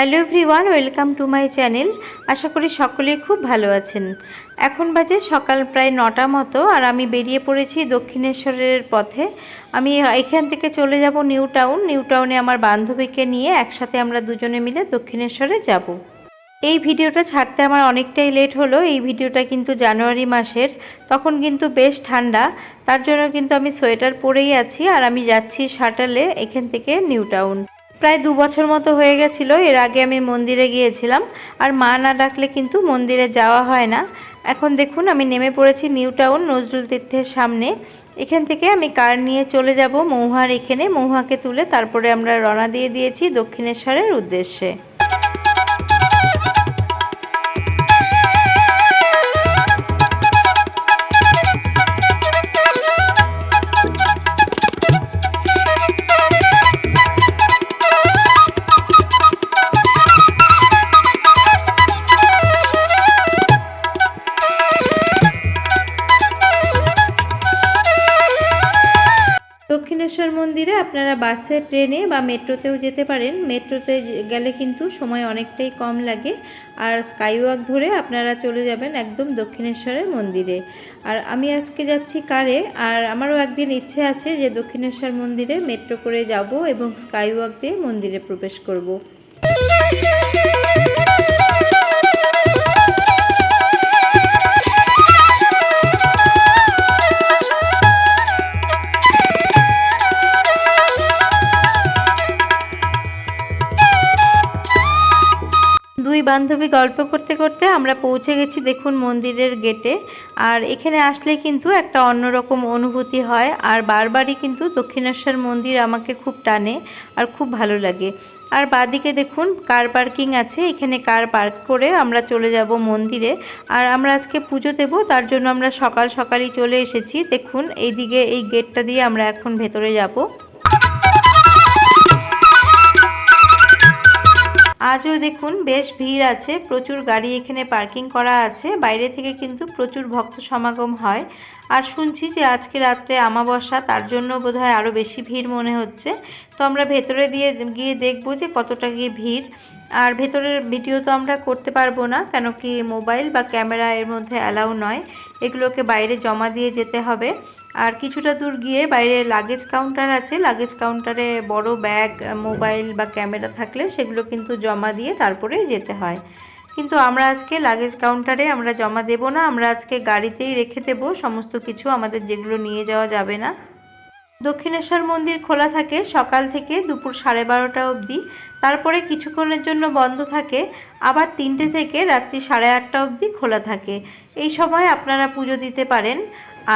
Hello everyone, welcome to my channel. আশা করি সকলেই খুব ভালো আছেন। এখন বাজে সকাল প্রায় নটা মতো আর আমি বেরিয়ে পড়েছি দক্ষিণেশ্বরের পথে। আমি এখান থেকে চলে যাব নিউ টাউন। নিউ টাউনে আমার বান্ধবীকে নিয়ে একসাথে আমরা দুজনে মিলে দক্ষিণেশ্বরে যাব। এই ভিডিওটা ছাড়তে আমার অনেকটাই লেট হলো। এই ভিডিওটা কিন্তু জানুয়ারি মাসের। তখন কিন্তু বেশ ঠান্ডা। তার জন্য কিন্তু আমি সোয়েটার পরেই আছি আর আমি যাচ্ছি শাটালে এখান থেকে নিউ টাউন। প্রায় দু বছর মতো হয়ে গেছিল, এর আগে আমি মন্দিরে গিয়েছিলাম, আর মা না ডাকলে কিন্তু মন্দিরে যাওয়া হয় না। এখন দেখুন, আমি নেমে পড়েছি নিউ টাউন, নজরুল তীর্থের সামনে। এখান থেকে আমি কার নিয়ে চলে যাব, মৌহার এখানে, মৌহাকে তুলে তারপরে আমরা রওনা দিয়ে দিয়েছি দক্ষিণেশ্বরের উদ্দেশ্যে। দক্ষিণেশ্বর মন্দিরে আপনারা বাসে, ট্রেনে বা মেট্রোতেও যেতে পারেন। মেট্রোতে গেলে কিন্তু সময় অনেকটাই কম লাগে। আর স্কাইওয়াক ধরে আপনারা চলে যাবেন একদম দক্ষিণেশ্বরের মন্দিরে। আর আমি আজকে যাচ্ছি কারে, আর আমারও একদিন ইচ্ছে আছে যে দক্ষিণেশ্বর মন্দিরে মেট্রো করে যাব এবং স্কাইওয়াক দিয়ে মন্দিরে প্রবেশ করব। বান্ধবী গল্প করতে করতে আমরা পৌঁছে গেছি দেখুন মন্দিরের গেটে। আর এখানে আসলে কিন্তু একটা অন্যরকম অনুভূতি হয়। আর বারবারই কিন্তু দক্ষিণেশ্বর মন্দির আমাকে খুব টানে আর খুব ভালো লাগে। আর বাদিকে দেখুন কার পার্কিং আছে, এখানে কার পার্ক করে আমরা চলে যাব মন্দিরে। আর আমরা আজকে পুজো দেব, তার জন্য আমরা সকাল সকালই চলে এসেছি। দেখুন, এইদিকে এই গেটটা দিয়ে আমরা এখন ভেতরে যাব। আজও দেখুন বেশ ভিড় আছে, প্রচুর গাড়ি এখানে পার্কিং করা আছে, বাইরে থেকে কিন্তু প্রচুর ভক্ত সমাগম হয়। আর শুনছি যে আজকে রাত্রে আমাবস্যা, তার জন্য বোধহয় আরও বেশি ভিড় মনে হচ্ছে। তো আমরা ভেতরে দিয়ে গিয়ে দেখব যে কতটা গিয়ে ভিড়। আর ভেতরের ভিডিও তো আমরা করতে পারব না, কেন কি মোবাইল বা ক্যামেরা এর মধ্যে অ্যালাউ নয়। এগুলোকে বাইরে জমা দিয়ে যেতে হবে। আর কিছুটা দূর গিয়ে বাইরে লাগেজ কাউন্টার আছে। লাগেজ কাউন্টারে বড় ব্যাগ মোবাইল বা ক্যামেরা থাকলে সেগুলো কিন্তু জমা দিয়ে তারপরে যেতে হয়। কিন্তু আমরা আজকে লাগেজ কাউন্টারে আমরা জমা দেব না, আমরা আজকে গাড়িতেই রেখে দেব। সমস্ত কিছু আমাদের যেগুলো নিয়ে যাওয়া যাবে না। দক্ষিণেশ্বর মন্দির খোলা থাকে সকাল থেকে দুপুর সাড়ে বারোটা অবধি। তারপরে কিছুক্ষণের জন্য বন্ধ থাকে। আবার তিনটে থেকে রাত্রি সাড়ে আটটা অবধি খোলা থাকে। এই সময় আপনারা পুজো দিতে পারেন।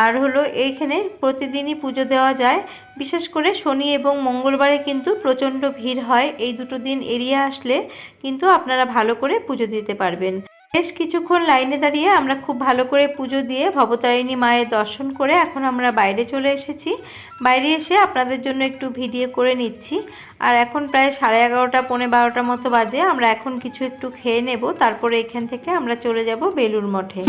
আর হলো এইখানে প্রতিদিনই পুজো দেওয়া যায়। বিশেষ করে শনি এবং মঙ্গলবারে কিন্তু প্রচণ্ড ভিড় হয়। এই দুটো দিন এড়িয়ে আসলে কিন্তু আপনারা ভালো করে পুজো দিতে পারবেন। বেশ কিছুক্ষণ লাইনে দাঁড়িয়ে আমরা খুব ভালো করে পুজো দিয়ে ভবতারিণী মায়ের দর্শন করে এখন আমরা বাইরে চলে এসেছি। বাইরে এসে আপনাদের জন্য একটু ভিডিও করে নিচ্ছি। আর এখন প্রায় সাড়ে এগারোটা, পৌনে বারোটা মতো বাজে। আমরা এখন কিছু একটু খেয়ে নেব। তারপরে এখান থেকে আমরা চলে যাব বেলুর মঠে।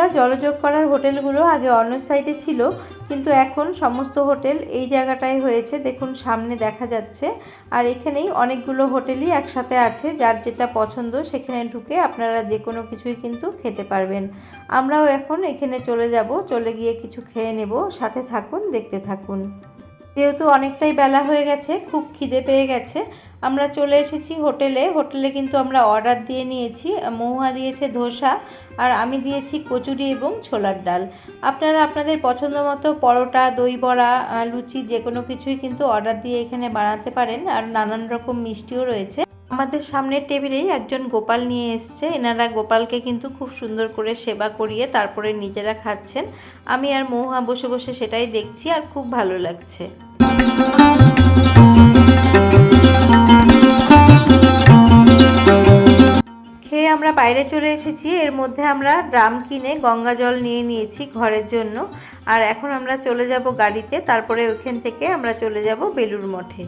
বন্ধুরা, জলযোগ করার হোটেলগুলো আগে অন্য সাইডে ছিল, কিন্তু এখন সমস্ত হোটেল এই জায়গাটায় হয়েছে। দেখুন, সামনে দেখা যাচ্ছে। আর এখানেই অনেকগুলো হোটেলই একসাথে আছে, যার যেটা পছন্দ সেখানে ঢুকে আপনারা যে কোনো কিছুই কিন্তু খেতে পারবেন। আমরাও এখন এখানে চলে যাব, চলে গিয়ে কিছু খেয়ে নেব। সাথে থাকুন, দেখতে থাকুন। যেহেতু অনেকটাই বেলা হয়ে গেছে, খুব খিদে পেয়ে গেছে, আমরা চলে এসেছি হোটেলে। হোটেলে কিন্তু আমরা অর্ডার দিয়ে নিয়েছি, মহুয়া দিয়েছে ধোসা আর আমি দিয়েছি কচুরি এবং ছোলার ডাল। আপনারা আপনাদের পছন্দ মতো পরোটা, দই বড়া লুচি যে কোনো কিছুই কিন্তু অর্ডার দিয়ে এখানে বানাতে পারেন আর নানান রকম মিষ্টিও রয়েছে। আমাদের সামনের টেবিলেই একজন গোপাল নিয়ে এসছে। এনারা গোপালকে কিন্তু খুব সুন্দর করে সেবা করিয়ে তারপরে নিজেরা খাচ্ছেন। আমি আর মহুয়া বসে বসে সেটাই দেখছি আর খুব ভালো লাগছে। খেয়ে আমরা বাইরে চলে এসেছি। এর মধ্যে আমরা ড্রাম কিনে গঙ্গা জল নিয়ে নিয়েছি ঘরের জন্য। আর এখন আমরা চলে যাব গাড়িতে। তারপরে ওখান থেকে আমরা চলে যাব বেলুর মঠে।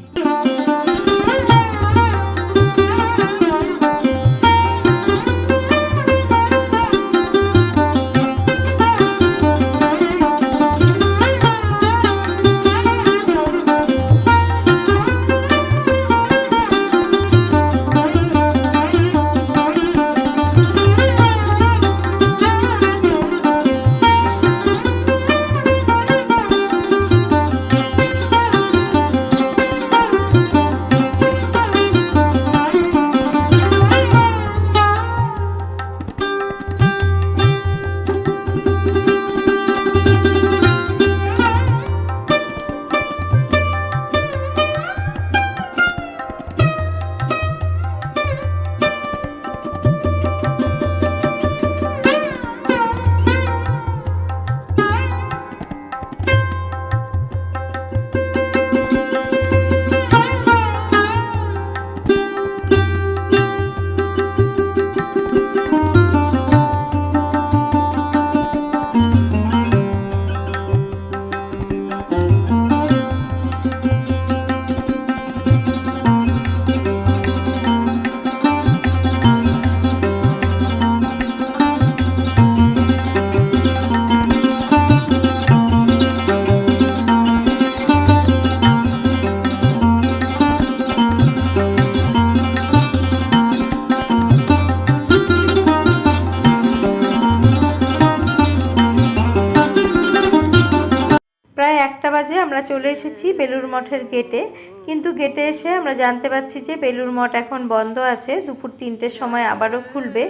বাজে আমরা চলে এসেছি বেলুর মঠের গেটে। কিন্তু গেটে এসে আমরা জানতে পারছি যে বেলুর মঠ এখন বন্ধ আছে, দুপুর তিনটের সময় আবারও খুলবে।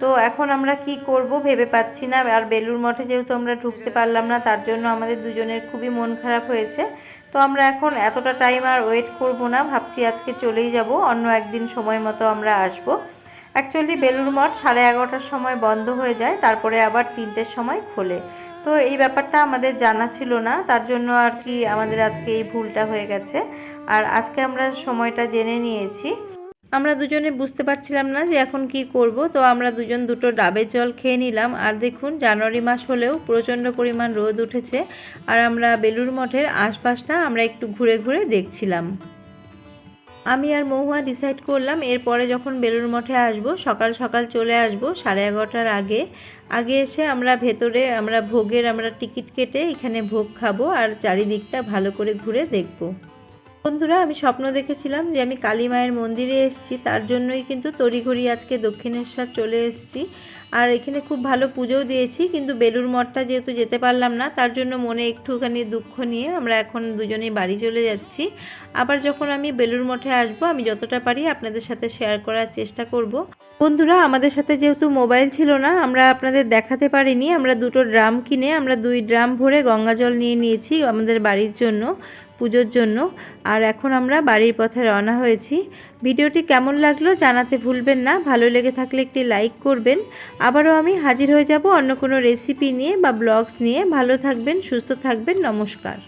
তো এখন আমরা কি করব ভেবে পাচ্ছি না। আর বেলুর মঠে যেহেতু আমরা ঢুকতে পারলাম না, তার জন্য আমাদের দুজনের খুবই মন খারাপ হয়েছে। তো আমরা এখন এতটা টাইম আর ওয়েট করব না, ভাবছি আজকে চলেই যাব, অন্য একদিন সময় মতো আমরা আসব। অ্যাকচুয়ালি বেলুর মঠ সাড়ে এগারোটার সময় বন্ধ হয়ে যায়, তারপরে আবার তিনটের সময় খোলে। তো এই ব্যাপারটা আমাদের জানা ছিল না, তার জন্য আর কি আমাদের আজকে এই ভুলটা হয়ে গেছে। আর আজকে আমরা সময়টা জেনে নিয়েছি। আমরা দুজনে বুঝতে পারছিলাম না যে এখন কি করব, তো আমরা দুজন দুটো ডাবের জল খেয়ে নিলাম। আর দেখুন, জানুয়ারি মাস হলেও প্রচণ্ড পরিমাণ রোদ উঠেছে। আর আমরা বেলুর মঠের আশপাশটা আমরা একটু ঘুরে ঘুরে দেখছিলাম। আমি আর মহুয়া ডিসাইড করলাম, এরপরে যখন বেলুর মঠে আসব, সকাল সকাল চলে আসব, সাড়ে এগারোটার আগে। আগে এসে আমরা ভেতরে, আমরা ভোগের, আমরা টিকিট কেটে এখানে ভোগ খাব আর চারিদিকটা ভালো করে ঘুরে দেখব। বন্ধুরা, আমি স্বপ্ন দেখেছিলাম যে আমি কালী মায়ের মন্দিরে এসেছি, তার জন্যই কিন্তু তড়িঘড়ি আজকে দক্ষিণেশ্বর চলে এসেছি। আর এখানে খুব ভালো পুজোও দিয়েছি, কিন্তু বেলুর মঠটা যেহেতু যেতে পারলাম না, তার জন্য মনে একটুখানি দুঃখ নিয়ে আমরা এখন দুজনেই বাড়ি চলে যাচ্ছি। আবার যখন আমি বেলুর মঠে আসব, আমি যতটা পারি আপনাদের সাথে শেয়ার করার চেষ্টা করব। বন্ধুরা, আমাদের সাথে যেহেতু মোবাইল ছিল না, আমরা আপনাদের দেখাতে পারিনি। আমরা দুটো ড্রাম কিনে, আমরা দুই ড্রাম ভরে গঙ্গা জল নিয়ে নিয়েছি আমাদের বাড়ির জন্য, পুজোর জন্য। আর এখন আমরা বাড়ির পথে রওনা হয়েছি। ভিডিওটি কেমন লাগল জানাতে ভুলবেন না। ভালো লেগে থাকলে একটি লাইক করবেন। আবারও আমি হাজির হয়ে যাব অন্য কোনো রেসিপি নিয়ে বা ব্লগস নিয়ে। ভালো থাকবেন, সুস্থ থাকবেন, নমস্কার।